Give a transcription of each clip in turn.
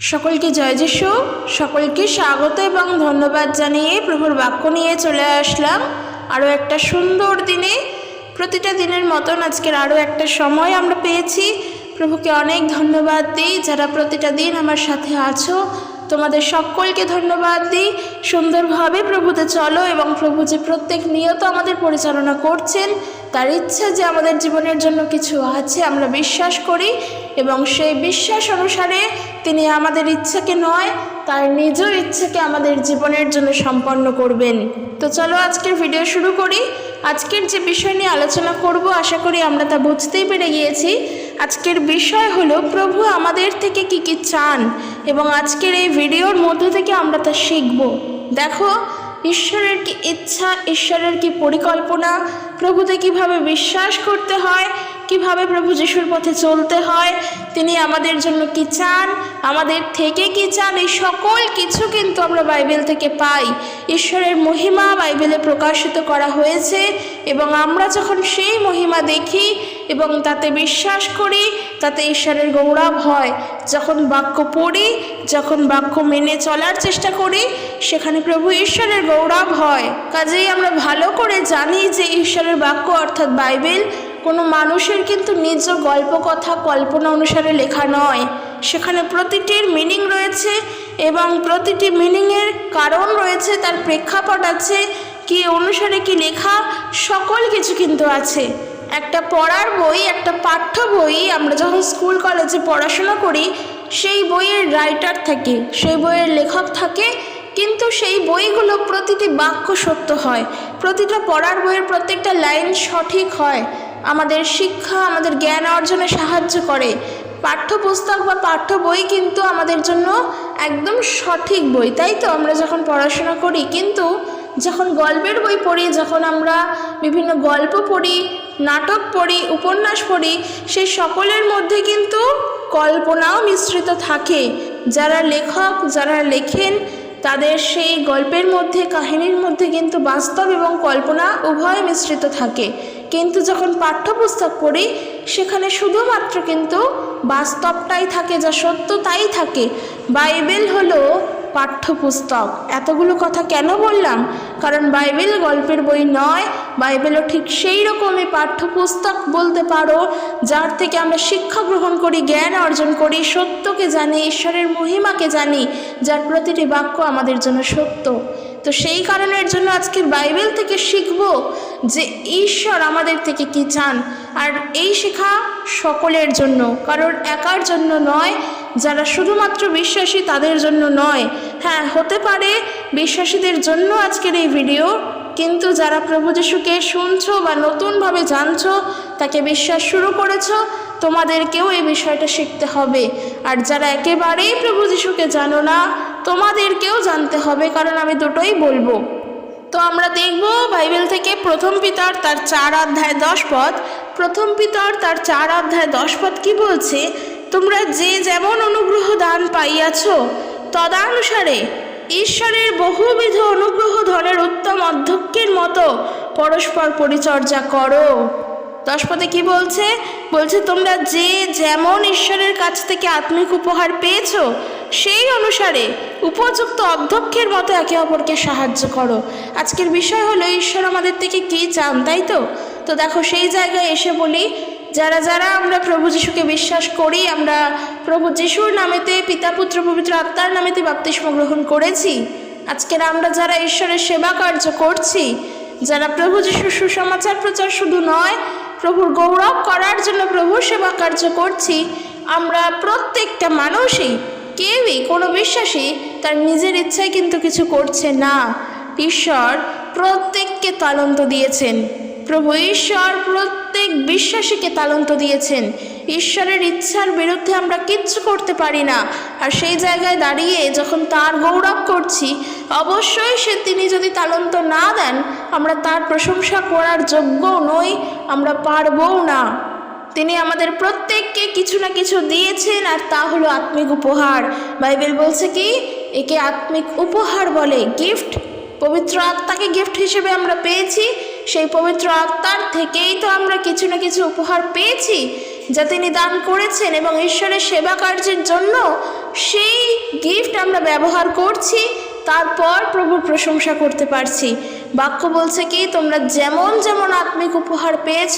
সকলকে জয় যিশু। সকলকে স্বাগত এবং ধন্যবাদ জানিয়ে প্রভুর বাক্য নিয়ে চলে আসলাম। আরও একটা সুন্দর দিনে, প্রতিটা দিনের মতন আজকের আরও একটা সময় আমরা পেয়েছি। প্রভুকে অনেক ধন্যবাদ দিই যারা প্রতিটা দিন আমার সাথে আছো। তোমাদের সকলকে ধন্যবাদ দিই। সুন্দরভাবে প্রভুতে চলো এবং প্রভু যে প্রত্যেক নিয়ত আমাদের পরিচালনা করছেন, তার ইচ্ছা যে আমাদের জীবনের জন্য কিছু আছে, আমরা বিশ্বাস করি এবং সেই বিশ্বাস অনুসারে তিনি আমাদের ইচ্ছাকে নয়, তার নিজ ইচ্ছাকে আমাদের জীবনের জন্য সম্পন্ন করবেন। তো চলো আজকের ভিডিও শুরু করি। আজকের যে বিষয় নিয়ে আলোচনা করব, আশা করি আমরা তা বুঝতেই পেরে গিয়েছি। আজকের বিষয় হলো, প্রভু আমাদের থেকে কি কি চান এবং আজকের এই ভিডিওর মধ্য থেকে আমরা তা শিখব। দেখো, ঈশ্বরের কি ইচ্ছা, ঈশ্বরের কি পরিকল্পনা প্রভুতে কীভাবে বিশ্বাস করতে হয় কীভাবে প্রভু যিশুর পথে চলতে হয়? তিনি আমাদের জন্য কি চান? আমাদের থেকে কি চান? এই সকল কিছু কিন্তু আমরা বাইবেল থেকে পাই। ঈশ্বরের মহিমা বাইবেলে প্রকাশিত করা হয়েছে এবং আমরা যখন সেই মহিমা দেখি এবং তাতে বিশ্বাস করি, তাতে ঈশ্বরের গৌরব হয়। যখন বাক্য পড়ি, যখন বাক্য মেনে চলার চেষ্টা করি, সেখানে প্রভু ঈশ্বরের গৌরব হয়। কাজেই আমরা ভালো করে জানি যে ঈশ্বরের বাক্য অর্থাৎ বাইবেল কোনো মানুষের কিন্তু নিজ গল্প কথা কল্পনা অনুসারে লেখা নয়। সেখানে প্রতিটির মিনিং রয়েছে এবং প্রতিটি মিনিংয়ের কারণ রয়েছে, তার প্রেক্ষাপট আছে, কি অনুসারে কি লেখা, সকল কিছু কিন্তু আছে। একটা পড়ার বই, একটা পাঠ্য বই, আমরা যখন স্কুল, কলেজে পড়াশোনা করি, সেই বইয়ের রাইটার থাকে, সেই বইয়ের লেখক থাকে, কিন্তু সেই বইগুলো প্রতিটি বাক্য সত্য হয়। প্রতিটা পড়ার বইয়ের প্রত্যেকটা লাইন সঠিক হয়। আমাদের শিক্ষা, আমাদের জ্ঞান অর্জনে সাহায্য করে। পাঠ্যপুস্তক বা পাঠ্য বই কিন্তু আমাদের জন্য একদম সঠিক বই, তাই তো? আমরা যখন পড়াশোনা করি, কিন্তু যখন গল্পের বই পড়ি, যখন আমরা বিভিন্ন গল্প পড়ি, নাটক পড়ি, উপন্যাস পড়ি সেই সকলের মধ্যে কিন্তু কল্পনাও মিশ্রিত থাকে। যারা লেখক, যারা লেখেন, তাদের সেই গল্পের মধ্যে, কাহিনীর মধ্যে কিন্তু বাস্তব এবং কল্পনা উভয় মিশ্রিত থাকে। কিন্তু যখন পাঠ্যপুস্তক পড়ি, সেখানে শুধুমাত্র কিন্তু বাস্তবটাই থাকে যা সত্য তাই থাকে। বাইবেল হলো পাঠ্যপুস্তক। এতগুলো কথা কেন বললাম? কারণ বাইবেল গল্পের বই নয়, বাইবেলও ঠিক সেই রকমই পাঠ্যপুস্তক বলতে পারো, যার থেকে আমরা শিক্ষা গ্রহণ করি, জ্ঞান অর্জন করি, সত্যকে জানি, ঈশ্বরের মহিমাকে জানি, যার প্রতিটি বাক্য আমাদের জন্য সত্য। তো সেই কারণের জন্য আজকের বাইবেল থেকে শিখব যে ঈশ্বর আমাদের থেকে কি চান। আর এই শেখা সকলের জন্য কারণ একার জন্য নয়, যারা শুধুমাত্র বিশ্বাসী তাদের জন্য নয়। হ্যাঁ হতে পারে বিশ্বাসীদের জন্য আজকের এই ভিডিও, কিন্তু যারা প্রভু যিশুকে শুনছো বা নতুনভাবে জানছো, তাকে বিশ্বাস শুরু করেছ, তোমাদেরকেও এই বিষয়টা শিখতে হবে। আর যারা একেবারেই প্রভু যিশুকে জানো না তোমাদেরকেও জানতে হবে, কারণ আমি দুটোই বলব। তো আমরা দেখব বাইবেল থেকে প্রথম পিতর তার চার অধ্যায় দশ পদ। প্রথম পিতর তার চার অধ্যায় দশ পদ কি বলছে? তোমরা যে যেমন অনুগ্রহ দান পাইয়াছ, তদানুসারে ঈশ্বরের বহুবিধ অনুগ্রহ ধনের উত্তম অধ্যক্ষের মতো পরস্পর পরিচর্যা করো। দশপদে কি বলছে? বলছে, তোমরা যে যেমন ঈশ্বরের কাছ থেকে আত্মিক উপহার পেয়েছ, সেই অনুসারে উপযুক্ত অধ্যক্ষের মতো একে অপরকে সাহায্য করো। আজকের বিষয় হলো, ঈশ্বর আমাদের থেকে কী চান, তাই তো? তো দেখো, সেই জায়গায় এসে বলি, যারা যারা আমরা প্রভু যিশুকে বিশ্বাস করি, আমরা প্রভু যিশুর নামেতে পিতা, পুত্র, পবিত্র আত্মার নামেতে বাপ্তিস্ম গ্রহণ করেছি। আজকের আমরা যারা ঈশ্বরের সেবা কার্য করছি, যারা প্রভু যিশুর সুসমাচার প্রচার শুধু নয় প্রভুর গৌরব করার জন্য প্রভুর সেবা কার্য করছি। আমরা প্রত্যেকটা মানুষই, কেউই, কোনো বিশ্বাসী তার নিজের ইচ্ছায় কিন্তু কিছু করছে না। ঈশ্বর প্রত্যেককে তালন্ত দিয়েছেন। প্রভু ঈশ্বর, প্রত্যেক বিশ্বাসীকে তালন্ত দিয়েছেন। ঈশ্বরের ইচ্ছার বিরুদ্ধে আমরা কিচ্ছু করতে পারি না। আর সেই জায়গায় দাঁড়িয়ে যখন তার গৌরব করছি, অবশ্যই সে তিনি যদি তালন্ত না দেন, আমরা তার প্রশংসা করার যোগ্যও নই, আমরা পারবও না। তিনি আমাদের প্রত্যেককে কিছু না কিছু দিয়েছেন, আর তা হলো আত্মিক উপহার। বাইবেল বলছে কি? একে আত্মিক উপহার বলে, গিফট। পবিত্র আত্মাকে গিফট হিসেবে আমরা পেয়েছি সেই পবিত্র আত্মার থেকেই তো আমরা কিছু না কিছু উপহার পেয়েছি, যা তিনি দান করেছেন এবং ঈশ্বরের সেবা কার্যের জন্য সেই গিফট আমরা ব্যবহার করছি, তারপর প্রভুর প্রশংসা করতে পারছি। বাক্য বলছে কি, তোমরা যেমন যেমন আত্মিক উপহার পেয়েছ,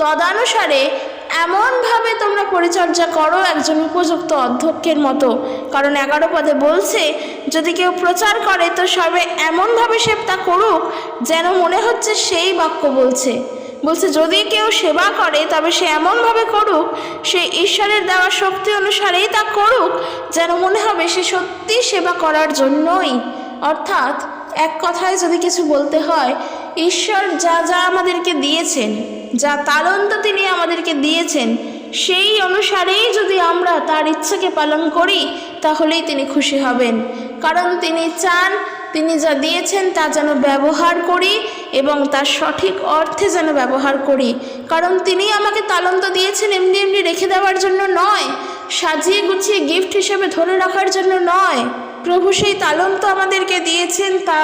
তদানুসারে এমনভাবে তোমরা পরিচর্যা করো একজন উপযুক্ত অধ্যক্ষের মতো। কারণ এগারো পদে বলছে, যদি কেউ প্রচার করে, তো সবে এমনভাবে সে তা করুক যেন মনে হচ্ছে সেই বাক্য বলছে। বলছে, যদি কেউ সেবা করে, তবে সে এমনভাবে করুক, সে ঈশ্বরের দেওয়া শক্তি অনুসারেই তা করুক, যেন মনে হবে সে সত্যি সেবা করার জন্যই। অর্থাৎ, এক কথায় যদি কিছু বলতে হয়, ঈশ্বর যা যা আমাদেরকে দিয়েছেন যা তালন্ত তিনি আমাদেরকে দিয়েছেন, সেই অনুসারেই যদি আমরা তার ইচ্ছাকে পালন করি, তাহলেই তিনি খুশি হবেন। কারণ তিনি চান, তিনি যা দিয়েছেন তা যেন ব্যবহার করি এবং তার সঠিক অর্থে যেন ব্যবহার করি। কারণ তিনি আমাকে তালন্ত দিয়েছেন এমনি এমনি রেখে দেওয়ার জন্য নয়, সাজিয়ে গুছিয়ে গিফট হিসেবে ধরে রাখার জন্য নয়। প্রভু সেই তালন্ত আমাদেরকে দিয়েছেন তা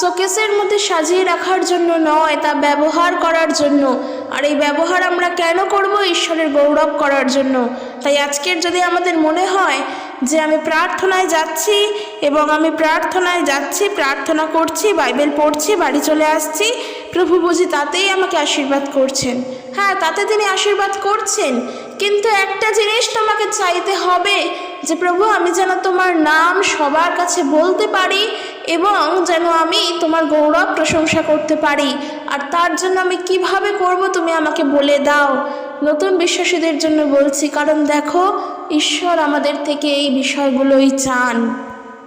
শোকেসের মধ্যে সাজিয়ে রাখার জন্য নয়, তা ব্যবহার করার জন্য। আর এই ব্যবহার আমরা কেন করব ঈশ্বরের গৌরব করার জন্য? তাই আজকের যদি আমাদের মনে হয় যে আমি প্রার্থনায় যাচ্ছি এবং আমি প্রার্থনায় যাচ্ছি, প্রার্থনা করছি, বাইবেল পড়ছি, বাড়ি চলে আসছি, প্রভু বুঝি তাতেই আমাকে আশীর্বাদ করছেন। হ্যাঁ তাতে তিনি আশীর্বাদ করছেন। কিন্তু একটা জিনিস তোমাকে চাইতে হবে যে প্রভু, আমি যেন তোমার নাম সবার কাছে বলতে পারি এবং যেন আমি তোমার গৌরব প্রশংসা করতে পারি। আর তার জন্য আমি কীভাবে করব তুমি আমাকে বলে দাও। নতুন বিশ্বাসীদের জন্য বলছি, কারণ দেখো, ঈশ্বর আমাদের থেকে এই বিষয়গুলোই চান।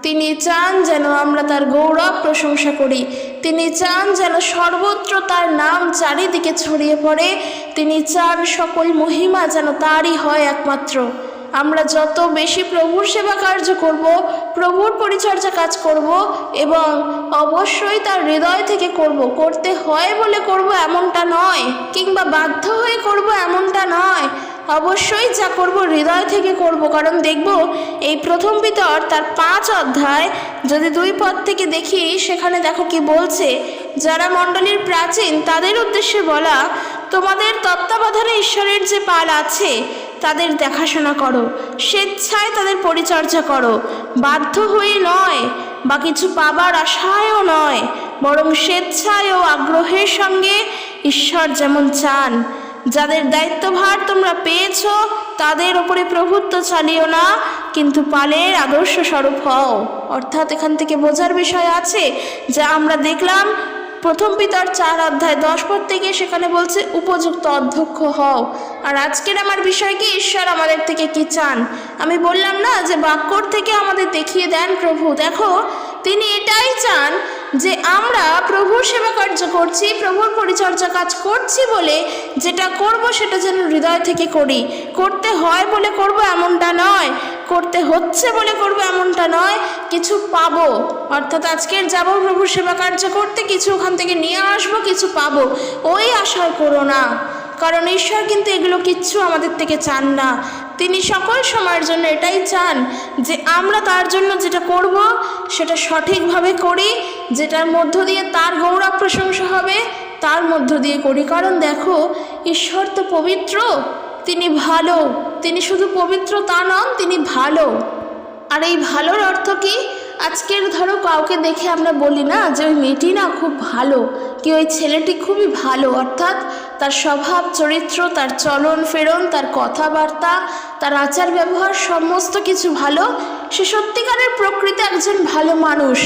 তিনি চান যেন আমরা তার গৌরব প্রশংসা করি। তিনি চান যেন সর্বত্র তার নাম চারিদিকে ছড়িয়ে পড়ে। তিনি চান সকল মহিমা যেন তারই হয় একমাত্র। আমরা যত বেশি প্রভুর সেবা কার্য করব, প্রভুর পরিচর্যা কাজ করব এবং অবশ্যই তার হৃদয় থেকে করব। করতে হয় বলে করব এমনটা নয়, কিংবা বাধ্য হয়ে করব এমনটা নয়। অবশ্যই যা করব হৃদয় থেকে করব, কারণ দেখব এই প্রথম পিতর তার পাঁচ অধ্যায়, যদি দুই পদ থেকে দেখি, সেখানে দেখো কি বলছে, যারা মণ্ডলীর প্রাচীন, তাদের উদ্দেশ্যে বলা, তোমাদের তত্ত্বাবধানে ঈশ্বরের যে পাল আছে তাদের দেখাশোনা করো। স্বেচ্ছায় তাদের পরিচর্যা করো। বাধ্য হয়ে নয়, বা কিছু পাবার আশায়ও নয়, বরং স্বেচ্ছায় ও আগ্রহের সঙ্গে ঈশ্বর যেমন চান। যাদের দায়িত্বভার তোমরা পেয়েছ, তাদের ওপরে প্রভুত্ব চালিও না, কিন্তু পালের আদর্শ স্বরূপ হও। অর্থাৎ এখান থেকে বোঝার বিষয় আছে যা আমরা দেখলাম প্রথম পিতার চার অধ্যায় দশ পদ থেকে সেখানে বলছে, উপযুক্ত অধ্যক্ষ হও। আর আজকের আমার বিষয় কি? ঈশ্বর আমাদের থেকে কি চান? আমি বললাম না যে বাক্যর থেকে আমাদের দেখিয়ে দেন প্রভু। দেখো, তিনি এটাই চান যে আমরা প্রভুর সেবা কার্য করছি, প্রভুর পরিচর্যা কাজ করছি বলে যেটা করব সেটা যেন হৃদয় থেকে করি। করতে হয় বলে করব এমনটা নয়, করতে হচ্ছে বলে করব এমনটা নয়, কিছু পাবো। অর্থাৎ আজকের যাব প্রভুর সেবা কার্য করতে কিছু ওখান থেকে নিয়ে আসব, কিছু পাবো। ওই আশায় করো না, কারণ ঈশ্বর কিন্তু এগুলো কিচ্ছু আমাদের থেকে চান না। তিনি সকল সময়ের জন্য এটাই চান যে আমরা তার জন্য যেটা করব, সেটা সঠিকভাবে করি, যেটার মধ্য দিয়ে তার গৌরব প্রশংসা হবে, তার মধ্য দিয়ে করি। কারণ দেখো, ঈশ্বর তো পবিত্র, তিনি ভালো। তিনি শুধু পবিত্র তা নন, তিনি ভালো। আর এই ভালোর অর্থ কি? আজকের ধরো কাউকে দেখে আমরা বলি না যে ওই মেয়েটি না খুব ভালো, কি ওই ছেলেটি খুবই ভালো, অর্থাৎ তার স্বভাব, চরিত্র, তার চলন, ফেরন, তার কথাবার্তা, তার আচার ব্যবহার সমস্ত কিছু ভালো। সে সত্যিকারের প্রকৃতি একজন ভালো মানুষ।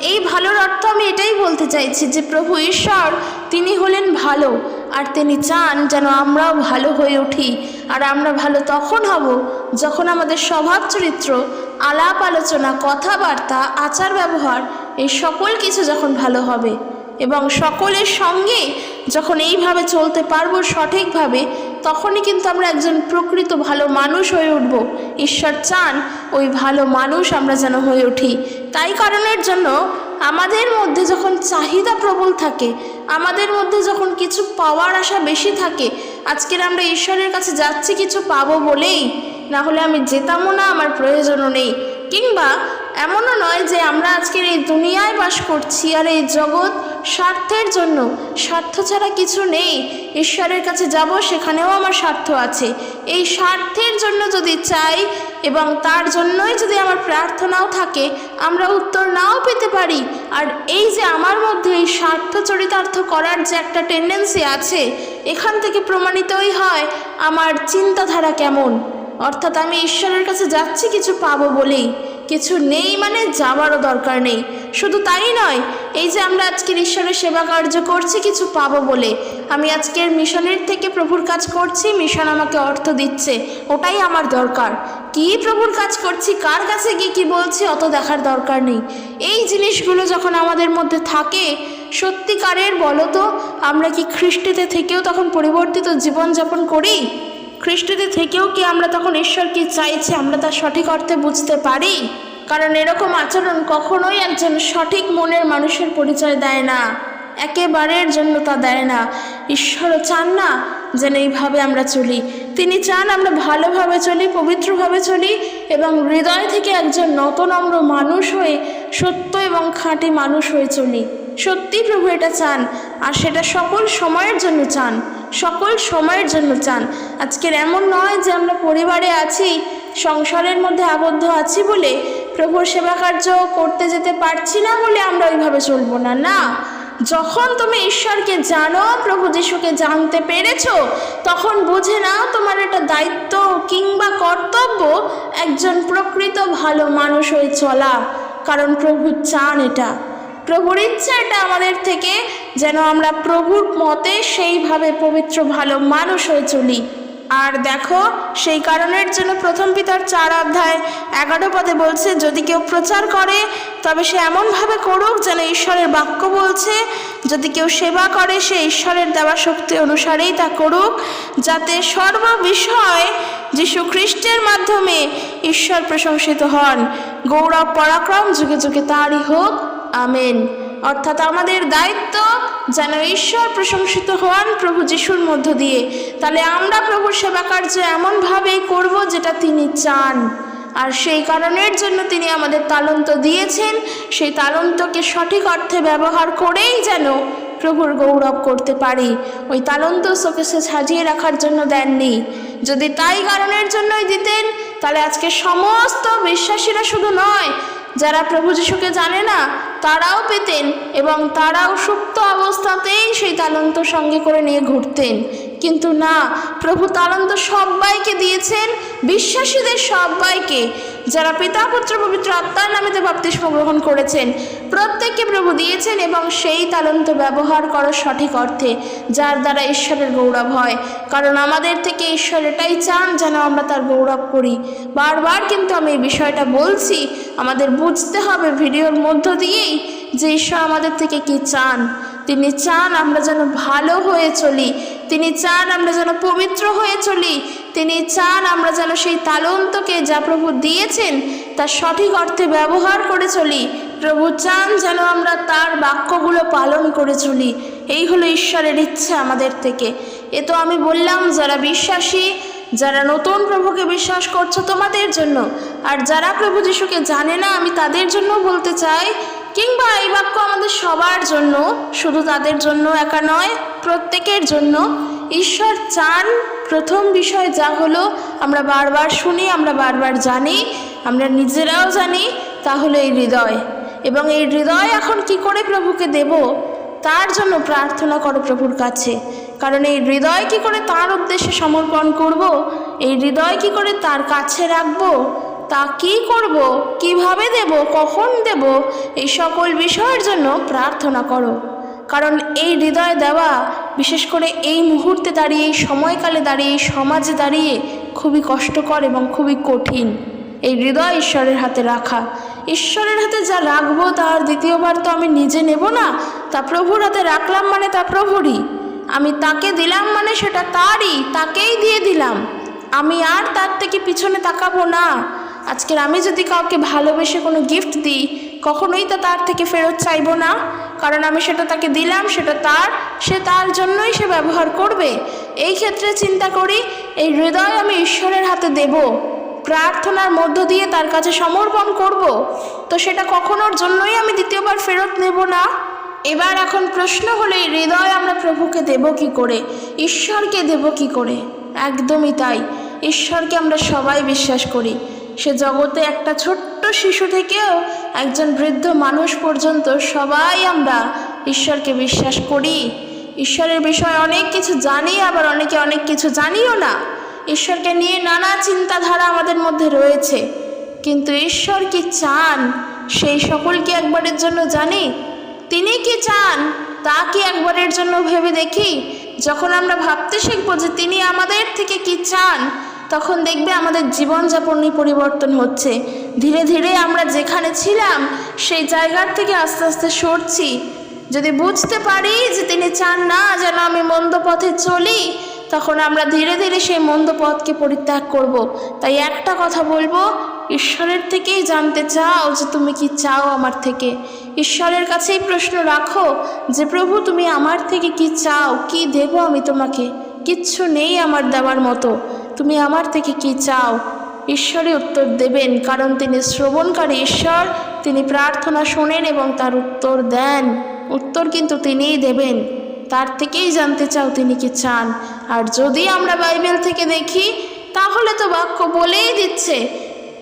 এই ভালোর অর্থ আমি এটাই বলতে চাইছি যে প্রভু ঈশ্বর, তিনি হলেন ভালো। আর তিনি চান যেন আমরাও ভালো হয়ে উঠি। আর আমরা ভালো তখন হব যখন আমাদের স্বভাব, চরিত্র, আলাপ আলোচনা, কথাবার্তা, আচার ব্যবহার, এই সকল কিছু যখন ভালো হবে। এবং সকলের সঙ্গে যখন এইভাবে চলতে পারব সঠিকভাবে, তখনই কিন্তু আমরা একজন প্রকৃত ভালো মানুষ হয়ে উঠব। ঈশ্বর চান ওই ভালো মানুষ আমরা যেন হয়ে উঠি। তাই কারণের জন্য আমাদের মধ্যে যখন চাহিদা প্রবল থাকে, আমাদের মধ্যে যখন কিছু পাওয়ার আশা বেশি থাকে, আজকের আমরা ঈশ্বরের কাছে যাচ্ছি কিছু পাবো বলেই, না হলে আমি যেতামও না, আমার প্রয়োজনও নেই। কিংবা এমনও নয় যে আমরা আজকের এই দুনিয়ায় বাস করছি আর এই জগৎ স্বার্থের জন্য। স্বার্থ ছাড়া কিছু নেই। ঈশ্বরের কাছে যাব, সেখানেও আমার স্বার্থ আছে। এই স্বার্থের জন্য যদি চাই এবং তার জন্যই যদি আমার প্রার্থনাও থাকে, আমরা উত্তর নাও পেতে পারি। আর এই যে আমার মধ্যে এই স্বার্থ চরিতার্থ করার যে একটা টেন্ডেন্সি আছে, এখান থেকে প্রমাণিতই হয় আমার চিন্তাধারা কেমন। অর্থাৎ আমি ঈশ্বরের কাছে যাচ্ছি, কিছু পাবো বলেই। কিছু নেই মানে যাওয়ারও দরকার নেই। শুধু তাই নয়, এই যে আমরা আজকের ঈশ্বরের সেবা কার্য করছি, কিছু পাবো বলে। আমি আজকের মিশনের থেকে প্রভুর কাজ করছি, মিশন আমাকে অর্থ দিচ্ছে, ওটাই আমার দরকার। কি প্রভুর কাজ করছি, কার কাছে গিয়ে কি বলছি, অত দেখার দরকার নেই। এই জিনিসগুলো যখন আমাদের মধ্যে থাকে, সত্যিকারের বলো তো আমরা কি খ্রিস্টিতে থেকেও তখন পরিবর্তিত জীবনযাপন করি? খ্রিস্টতে থেকেও কি আমরা তখন ঈশ্বর কি চাইছে আমরা তার সঠিক অর্থে বুঝতে পারি? কারণ এরকম আচরণ কখনোই একজন সঠিক মনের মানুষের পরিচয় দেয় না। একেবারের জন্য তা দেয় না। ঈশ্বরও চান না যেন এইভাবে আমরা চলি। তিনি চান আমরা ভালোভাবে চলি, পবিত্রভাবে চলি এবং হৃদয় থেকে একজন নতনম্র মানুষ হয়ে সত্য এবং খাঁটি মানুষ হয়ে চলি। সত্যি প্রভু এটা চান আর সেটা সকল সময়ের জন্য চান। সকল সময়ের জন্য চান। আজকের এমন নয় যে আমরা পরিবারে আছি, সংসারের মধ্যে আবদ্ধ আছি বলে প্রভুর সেবা কার্য করতে যেতে পারছি না বলে আমরা ওইভাবে চলবো না। না, যখন তুমি ঈশ্বরকে জানো, প্রভু যিশুকে জানতে পেরেছ, তখন বুঝে নাও তোমার একটা দায়িত্ব কিংবা কর্তব্য একজন প্রকৃত ভালো মানুষ হয়ে চলা। কারণ প্রভু চান এটা। প্রভুর ইচ্ছা এটা আমাদের থেকে যেন আমরা প্রভুর মতে সেইভাবে পবিত্র, ভালো মানুষ হয়ে চলি। আর দেখো, সেই কারণের জন্য প্রথম পিতার চার অধ্যায় এগারো পদে বলছে, যদি কেউ প্রচার করে, তবে সে এমনভাবে করুক যেন ঈশ্বরের বাক্য বলছে। যদি কেউ সেবা করে, সে ঈশ্বরের দেওয়া শক্তি অনুসারেই তা করুক। যাতে সর্ববিষয় যিশু খ্রিস্টের মাধ্যমে ঈশ্বর প্রশংসিত হন। গৌরব, পরাক্রম যুগে যুগে তারই হোক। আমেন। অর্থাৎ আমাদের দায়িত্ব যেন ঈশ্বর প্রশংসিত হন প্রভু যিশুর মধ্য দিয়ে। তাহলে আমরা প্রভুর সেবা কার্য এমনভাবেই করব যেটা তিনি চান। আর সেই কারণের জন্য তিনি আমাদের তালন্ত দিয়েছেন। সেই তালন্তকে সঠিক অর্থে ব্যবহার করেই যেন প্রভুর গৌরব করতে পারি। ওই তালন্ত শোকেসে সাজিয়ে রাখার জন্য দেননি। যদি তাই কারণের জন্যই দিতেন, তাহলে আজকে সমস্ত বিশ্বাসীরা শুধু নয় যারা প্রভু যিশুকে জানে না, তারাও পেতেন এবং তারাও সুপ্ত অবস্থাতেই সেই তালন্ত সঙ্গে করে নিয়ে ঘুরতেন। কিন্তু না, প্রভু তালন্ত সবাইকে দিয়েছেন, বিশ্বাসীদের সবাইকে। যারা পিতা, পুত্র, পবিত্র আত্মার নামেতে বাপ্তিস্ম গ্রহণ করেছেন, প্রত্যেককে প্রভু দিয়েছেন এবং সেই তালন্ত ব্যবহার করো সঠিক অর্থে, যার দ্বারা ঈশ্বরের গৌরব হয়। কারণ আমাদের থেকে ঈশ্বর এটাই চান যেন আমরা তার গৌরব করি। বারবার কিন্তু আমি এই বিষয়টা বলছি, আমাদের বুঝতে হবে ভিডিওর মধ্য দিয়েই যে ঈশ্বর আমাদের থেকে কি চান। তিনি চান আমরা যেন ভালো হয়ে চলি তিনি চান আমরা যেন পবিত্র হয়ে চলি। তিনি চান আমরা যেন সেই তালন্তকে যা প্রভু দিয়েছেন, তার সঠিক অর্থে ব্যবহার করে চলি। প্রভু চান যেন আমরা তার বাক্যগুলো পালন করে চলি। এই হলো ঈশ্বরের ইচ্ছা আমাদের থেকে। এ তো আমি বললাম, যারা বিশ্বাসী, যারা নতুন প্রভুকে বিশ্বাস করছ তোমাদের জন্য। আর যারা প্রভু যিশুকে জানে না, আমি তাদের জন্য বলতে চাই কিংবা এই বাক্য আমাদের সবার জন্য, শুধু তাদের জন্য একা নয়, প্রত্যেকের জন্য। ঈশ্বর চান প্রথম বিষয় যা হলো, আমরা বারবার শুনি, আমরা বারবার জানি, আমরা নিজেরাও জানি, তা হলো এই হৃদয়। এবং এই হৃদয় এখন কি করে প্রভুকে দেব? তার জন্য প্রার্থনা করো প্রভুর কাছে। কারণ এই হৃদয় কি করে তার উদ্দেশ্যে সমর্পণ করব? এই হৃদয় কি করে তার কাছে রাখব? তা কি করব? কীভাবে দেব? কখন দেব? এই সকল বিষয়ের জন্য প্রার্থনা করো। কারণ এই হৃদয় দেওয়া, বিশেষ করে এই মুহূর্তে দাঁড়িয়ে, এই সময়কালে দাঁড়িয়ে, এই সমাজে দাঁড়িয়ে খুবই কষ্টকর এবং খুবই কঠিন। এই হৃদয় ঈশ্বরের হাতে রাখা। ঈশ্বরের হাতে যা রাখব, তার দ্বিতীয়বার তো আমি নিজে নেব না। তা প্রভুর হাতে রাখলাম মানে তা প্রভুরই। আমি তাকে দিলাম মানে সেটা তারই, তাকেই দিয়ে দিলাম। আমি আর তার থেকে পিছনে তাকাবো না। আজকের আমি যদি কাউকে ভালোবেসে কোনো গিফট দিই, কখনোই তো তার থেকে ফেরত চাইব না। কারণ আমি সেটা তাকে দিলাম, সেটা তার, সে তার জন্যই সে ব্যবহার করবে। এই ক্ষেত্রে চিন্তা করি, এই হৃদয় আমি ঈশ্বরের হাতে দেব। প্রার্থনার মধ্য দিয়ে তার কাছে সমর্পণ করব। তো সেটা কখনোর জন্যই আমি দ্বিতীয়বার ফেরত নেব না। এবার এখন প্রশ্ন হলো, এই হৃদয় আমরা প্রভুকে দেব কি করে? ঈশ্বরকে দেব কি করে? একদমই তাই। ঈশ্বরকে আমরা সবাই বিশ্বাস করি। সে জগতে একটা ছোট্ট শিশু থেকেও একজন বৃদ্ধ মানুষ পর্যন্ত সবাই আমরা ঈশ্বরকে বিশ্বাস করি। ঈশ্বরের বিষয়ে অনেক কিছু জানি, আবার অনেকে অনেক কিছু জানিও না। ঈশ্বরকে নিয়ে নানা চিন্তাধারা আমাদের মধ্যে রয়েছে। কিন্তু ঈশ্বর কি চান? সেই সকল কি একবারের জন্য জানি? তিনি কি চান? তা কি একবারের জন্য ভেবে দেখি? যখন আমরা ভাবতে শিখব যে তিনি আমাদের থেকে কি চান তখন দেখবে আমাদের জীবনযাপনই পরিবর্তন হচ্ছে। ধীরে ধীরে আমরা যেখানে ছিলাম, সেই জায়গার থেকে আস্তে আস্তে সরছি। যদি বুঝতে পারি যে তিনি চান না যেন আমি মন্দ পথে চলি, তখন আমরা ধীরে ধীরে সেই মন্দ পথকে পরিত্যাগ করব। তাই একটা কথা বলব, ঈশ্বরের থেকেই জানতে চাও যে তুমি কি চাও আমার থেকে। ঈশ্বরের কাছেই প্রশ্ন রাখো যে, প্রভু, তুমি আমার থেকে কি চাও? কি দেব আমি তোমাকে? কিচ্ছু নেই আমার দেওয়ার মতো। তুমি আমার থেকে কি চাও? ঈশ্বরই উত্তর দেবেন, কারণ তিনি শ্রবণকারী ঈশ্বর। তিনি প্রার্থনা শোনেন এবং তার উত্তর দেন। উত্তর কিন্তু তিনিই দেবেন। তার থেকেই জানতে চাও তিনি কি চান। আর যদি আমরা বাইবেল থেকে দেখি, তাহলে তো বাক্য বলেই দিচ্ছে,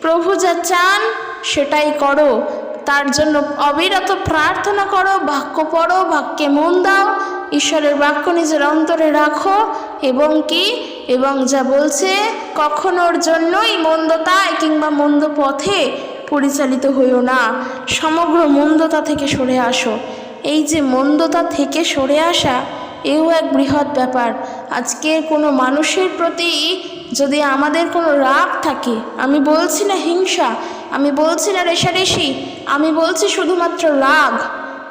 প্রভু যা চান, সেটাই করো। তার জন্য অবিরত প্রার্থনা করো, বাক্য পড়ো, বাক্যে মন দাও। ঈশ্বরের বাক্য নিজের অন্তরে রাখো এবং কি? এবং যা বলছে, কখনোর জন্যই মন্দতায় কিংবা মন্দ পথে পরিচালিত হইও না। সমগ্র মন্দতা থেকে সরে আসো। এই যে মন্দতা থেকে সরে আসা, এও এক বৃহৎ ব্যাপার। আজকে কোনো মানুষের প্রতি যদি আমাদের কোনো রাগ থাকে, আমি বলছি না হিংসা, আমি বলছি না রেশারেশি, আমি বলছি শুধুমাত্র রাগ।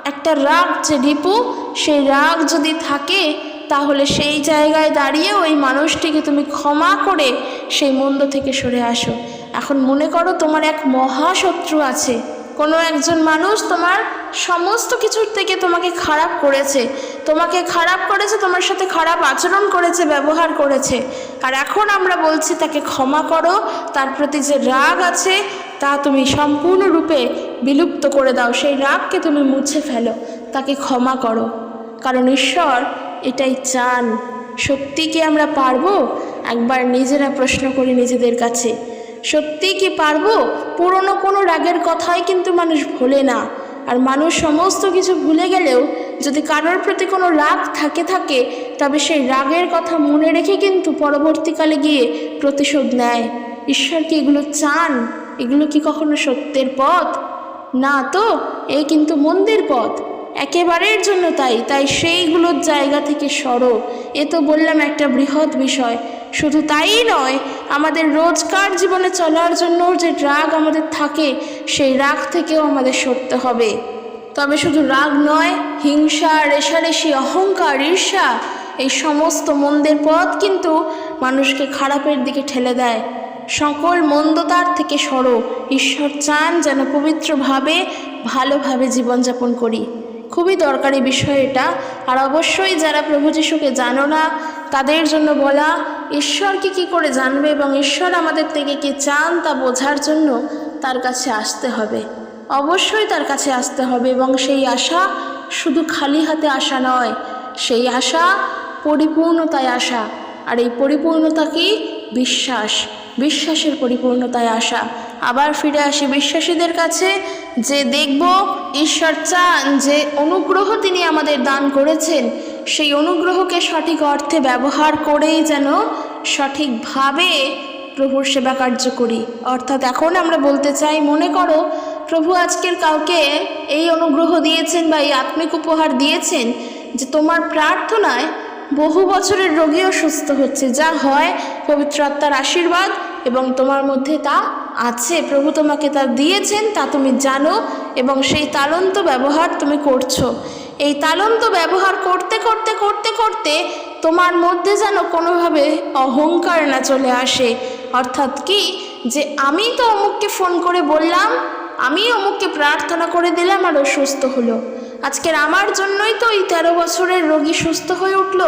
একটা রাগ যে রিপু সেই রাগ যদি থাকে, তাহলে সেই জায়গায় দাঁড়িয়ে ওই মানুষটিকে তুমি ক্ষমা করে সেই মন্দ থেকে সরে আসো। এখন মনে করো তোমার এক মহাশত্রু আছে। কোনো একজন মানুষ তোমার সমস্ত কিছুর থেকে তোমাকে খারাপ করেছে। তোমাকে খারাপ করেছে, তোমার সাথে খারাপ আচরণ করেছে, ব্যবহার করেছে। আর এখন আমরা বলছি, তাকে ক্ষমা করো। তার প্রতি যে রাগ আছে, তা তুমি সম্পূর্ণরূপে বিলুপ্ত করে দাও। সেই রাগকে তুমি মুছে ফেলো। তাকে ক্ষমা করো। কারণ ঈশ্বর এটাই চান। সত্যি কি আমরা পারব? একবার নিজেরা প্রশ্ন করি নিজেদের কাছে। সত্যি কি পারব? পুরনো কোনো রাগের কথাই কিন্তু মানুষ ভোলে না। আর মানুষ সমস্ত কিছু ভুলে গেলেও যদি কারোর প্রতি কোনো রাগ থাকে থাকে, তবে সেই রাগের কথা মনে রেখে কিন্তু পরবর্তীকালে গিয়ে প্রতিশোধ নেয়। ঈশ্বর কি এগুলো চান? এগুলো কি কখনো সত্যের পথ? না তো, এ কিন্তু মন্দির পথ। একেবারের জন্য তাই তাই সেইগুলোর জায়গা থেকে সরো। এ তো বললাম একটা বৃহৎ বিষয়। শুধু তাই নয়, আমাদের রোজকার জীবনে চলার জন্য যে রাগ আমাদের থাকে, সেই রাগ থেকেও আমাদের সরতে হবে। তবে শুধু রাগ নয়, হিংসা, রেশারেশি, অহংকার, ঈর্ষা, এই সমস্ত মন্দের পথ কিন্তু মানুষকে খারাপের দিকে ঠেলে দেয়। সকল মন্দতার থেকে সরো। ঈশ্বর চান যেন পবিত্রভাবে ভালোভাবে জীবনযাপন করি। খুবই দরকারি বিষয় এটা। আর অবশ্যই যারা প্রভু যিশুকে জানো না, তাদের জন্য বলা ঈশ্বরকে কি করে জানবে এবং ঈশ্বর আমাদের থেকে কি চান তা বোঝার জন্য তার কাছে আসতে হবে। অবশ্যই তার কাছে আসতে হবে এবং সেই আশা শুধু খালি হাতে আসা নয়, সেই আশা পরিপূর্ণতায় আসা। আর এই পরিপূর্ণতা কি? বিশ্বাস। বিশ্বাসের পরিপূর্ণতায় আসা। আবার ফিরে আসি বিশ্বাসীদের কাছে, যে দেখব ঈশ্বর চান যে অনুগ্রহ তিনি আমাদের দান করেছেন। সেই অনুগ্রহকে সঠিক অর্থে ব্যবহার করেই যেন সঠিকভাবে প্রভুর সেবা কার্য করি। অর্থাৎ এখন আমরা বলতে চাই, মনে করো, প্রভু আজকের কাউকে এই অনুগ্রহ দিয়েছেন বা এই আত্মিক উপহার দিয়েছেন যে তোমার প্রার্থনায় বহু বছরের রোগীও সুস্থ হচ্ছে। যা হয় পবিত্র আত্মার আশীর্বাদ এবং তোমার মধ্যে তা আছে। প্রভু তোমাকে তা দিয়েছেন, তা তুমি জানো এবং সেই তালন্ত ব্যবহার তুমি করছ। এই তালন্ত ব্যবহার করতে করতে করতে করতে তোমার মধ্যে যেন কোনোভাবে অহংকার না চলে আসে। অর্থাৎ কি? যে আমি তো অমুককে ফোন করে বললাম আমি অমুককে প্রার্থনা করে দিলাম আর ও সুস্থ হলো। আজকের আমার জন্যই তো এই তেরো বছরের রোগী সুস্থ হয়ে উঠল।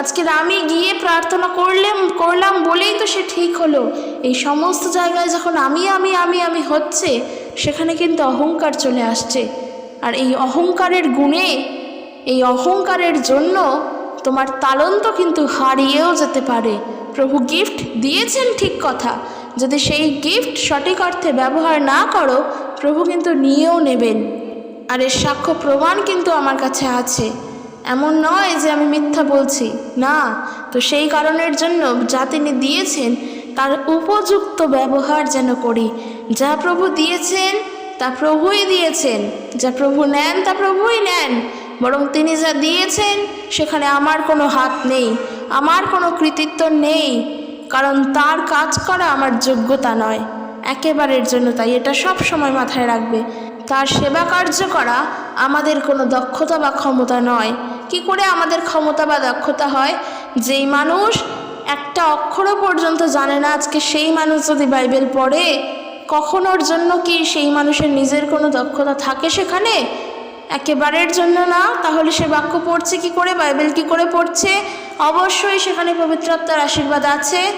আজকের আমি গিয়ে প্রার্থনা করলাম করলাম বলেই তো সে ঠিক হলো। এই সমস্ত জায়গায় যখন আমি আমি আমি আমি হচ্ছে, সেখানে কিন্তু অহংকার চলে আসছে। আর এই অহংকারের গুণে, এই অহংকারের জন্য তোমার তালন্ত কিন্তু হারিয়েও যেতে পারে। প্রভু গিফট দিয়েছেন ঠিক কথা। যদি সেই গিফট সঠিক অর্থে ব্যবহার না করো, প্রভু কিন্তু নিয়েও নেবেন। আর এর সাক্ষ্য প্রমাণ কিন্তু আমার কাছে আছে। এমন নয় যে আমি মিথ্যা বলছি। না, তো সেই কারণের জন্য যা তিনি দিয়েছেন, তার উপযুক্ত ব্যবহার যেন করি। যা প্রভু দিয়েছেন, তা প্রভুই দিয়েছেন। যা প্রভু নেন, তা প্রভুই নেন। বরং তিনি যা দিয়েছেন, সেখানে আমার কোনো হাত নেই, আমার কোনো কৃতিত্ব নেই। কারণ তার কাজ করা আমার যোগ্যতা নয়। একেবারের জন্য তাই এটা সব সময় মাথায় রাখবে। তার সেবা কার্য করা আমাদের কোনো দক্ষতা বা ক্ষমতা নয়। কি করে আমাদের ক্ষমতা বা দক্ষতা হয়? যেই মানুষ একটা অক্ষরও পর্যন্ত জানে না আজকে সেই মানুষ যদি বাইবেল পড়ে, কখনোর জন্য কি সেই মানুষের নিজের কোনো দক্ষতা থাকে সেখানে? একেবারের জন্য না। তাহলে সে বাক্য পড়ছে কি করে? বাইবেল কি করে পড়ছে? অবশ্যই সেখানে পবিত্রত্বার আশীর্বাদ আছে।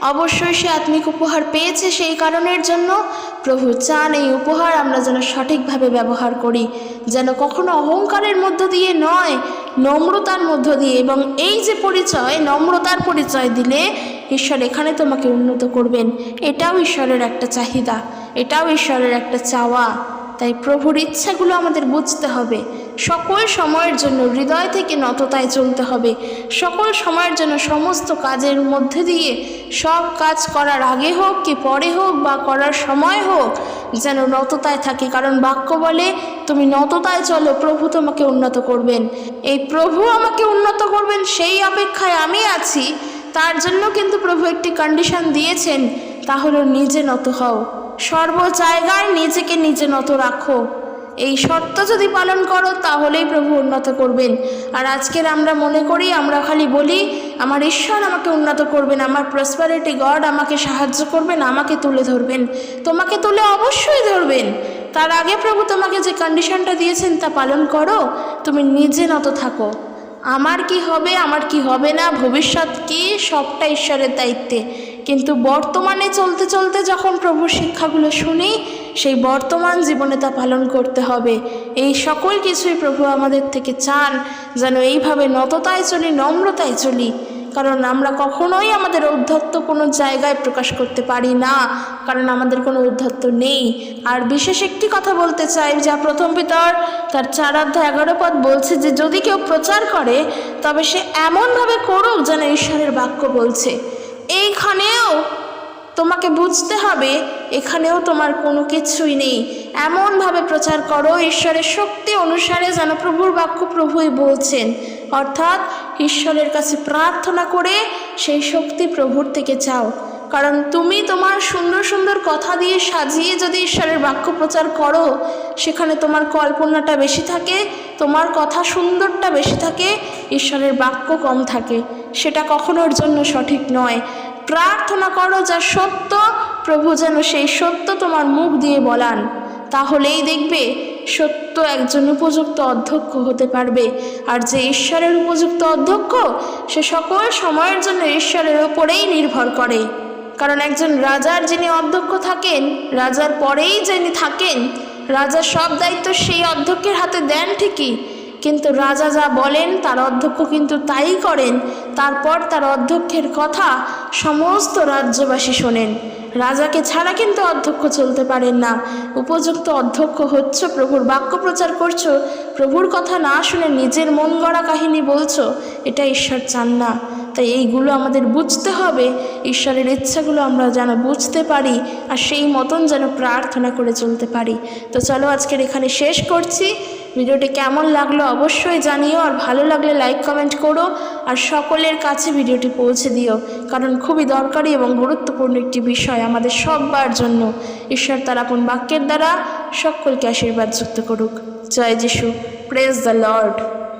অবশ্যই সে আত্মিক উপহার পেয়েছে সেই কারণের জন্য। প্রভু চান এই উপহার আমরা যেন সঠিকভাবে ব্যবহার করি, যেন কখনো অহংকারের মধ্য দিয়ে নয়, নম্রতার মধ্য দিয়ে। এবং এই যে পরিচয়, নম্রতার পরিচয় দিলে ঈশ্বর এখানে তোমাকে উন্নত করবেন। এটাও ঈশ্বরের একটা চাহিদা, এটাও ঈশ্বরের একটা চাওয়া। তাই প্রভুর ইচ্ছাগুলো আমাদের বুঝতে হবে। সকল সময়ের জন্য হৃদয় থেকে নততায় চলতে হবে। সকল সময়ের জন্য সমস্ত কাজের মধ্যে দিয়ে সব কাজ করার আগে হোক কি পরে হোক বা করার সময় হোক যেন নততায় থাকে। কারণ বাক্য বলে, তুমি নততায় চলো, প্রভু তোমাকে উন্নত করবেন। এই প্রভু আমাকে উন্নত করবেন, সেই অপেক্ষায় আমি আছি। তার জন্য কিন্তু প্রভু একটি কন্ডিশন দিয়েছেন, তা হলো নিজে নত হও। সর্ব জায়গায় নিজেকে নিজে নত রাখো। এই শর্ত যদি পালন করো, তাহলেই প্রভু উন্নত করবেন। আর আজকের আমরা মনে করি, আমরা খালি বলি, আমার ঈশ্বর আমাকে উন্নত করবেন, আমার প্রসপারিটি গড আমাকে সাহায্য করবেন, আমাকে তুলে ধরবেন। তোমাকে তুলে অবশ্যই ধরবেন। তার আগে প্রভু তোমাকে যে কন্ডিশনটা দিয়েছেন তা পালন করো, তুমি নিজে নত থাকো। আমার কি হবে, আমার কি হবে না, ভবিষ্যৎ কি, সবটা ঈশ্বরের দায়িত্বে। কিন্তু বর্তমানে চলতে চলতে যখন প্রভুর শিক্ষাগুলো শুনি, সেই বর্তমান জীবনে তা পালন করতে হবে। এই সকল কিছুই প্রভু আমাদের থেকে চান, যেন এইভাবে নততায় চলি, নম্রতায় চলি। কারণ আমরা কখনোই আমাদের ঔদ্ধত্য কোনো জায়গায় প্রকাশ করতে পারি না, কারণ আমাদের কোনো ঔদ্ধত্য নেই। আর বিশেষ একটি কথা বলতে চাই, যা প্রথম পিতর তার চার অধ্যায় এগারো পদ বলছে যে, যদি কেউ প্রচার করে, তবে সে এমনভাবে করুক যেন ঈশ্বরের বাক্য বলছে। এইখানেও তোমাকে বুঝতে হবে, এখানেও তোমার কোনো কিছুই নেই। এমনভাবে প্রচার করো, ঈশ্বরের শক্তি অনুসারে যেন প্রভুর বাক্য প্রভুই বলছেন। অর্থাৎ ঈশ্বরের কাছে প্রার্থনা করে সেই শক্তি প্রভুর থেকে চাও। কারণ তুমি তোমার সুন্দর সুন্দর কথা দিয়ে সাজিয়ে যদি ঈশ্বরের বাক্য প্রচার করো, সেখানে তোমার কল্পনাটা বেশি থাকে, তোমার কথা সুন্দরটা বেশি থাকে, ঈশ্বরের বাক্য কম থাকে। সেটা কখনোর জন্য সঠিক নয়। প্রার্থনা করো যা সত্য, প্রভু যেন সেই সত্য তোমার মুখ দিয়ে বলান। তাহলেই দেখবে সত্য একজন উপযুক্ত অধ্যক্ষ হতে পারবে। আর যে ঈশ্বরের উপযুক্ত অধ্যক্ষ, সে সকল সময়ের জন্য ঈশ্বরের ওপরেই নির্ভর করে। কারণ একজন রাজার যিনি অধ্যক্ষ থাকেন, রাজার পরেই যিনি থাকেন রাজার সব দায়িত্ব সেই অধ্যক্ষের হাতে দেন ঠিকই, কিন্তু রাজা যা বলেন, তার অধ্যক্ষ কিন্তু তাই করেন, তারপর তার অধ্যক্ষের কথা সমস্ত রাজ্যবাসী শোনেন। রাজাকে ছাড়া কিন্তু অধ্যক্ষ চলতে পারেন না। উপযুক্ত অধ্যক্ষ হচ্ছে, প্রভুর বাক্য প্রচার করছ, প্রভুর কথা না শুনে নিজের মন গড়া কাহিনী বলছো, এটা ঈশ্বর চান না। তাই এইগুলো আমাদের বুঝতে হবে। ঈশ্বরের ইচ্ছাগুলো আমরা যেন বুঝতে পারি আর সেই মতন যেন প্রার্থনা করে চলতে পারি। তো চলো আজকের এখানে শেষ করছি। ভিডিওটি কেমন লাগল অবশ্যই জানিও আর ভালো লাগলে লাইক, কমেন্ট করো আর সকলের কাছে ভিডিওটি পৌঁছে দিও। কারণ খুবই দরকারি এবং গুরুত্বপূর্ণ একটি বিষয় আমাদের সববার জন্য। ঈশ্বর তার আপন বাক্যের দ্বারা সকলকে আশীর্বাদ যুক্ত করুক। জয় যিশু। Praise the Lord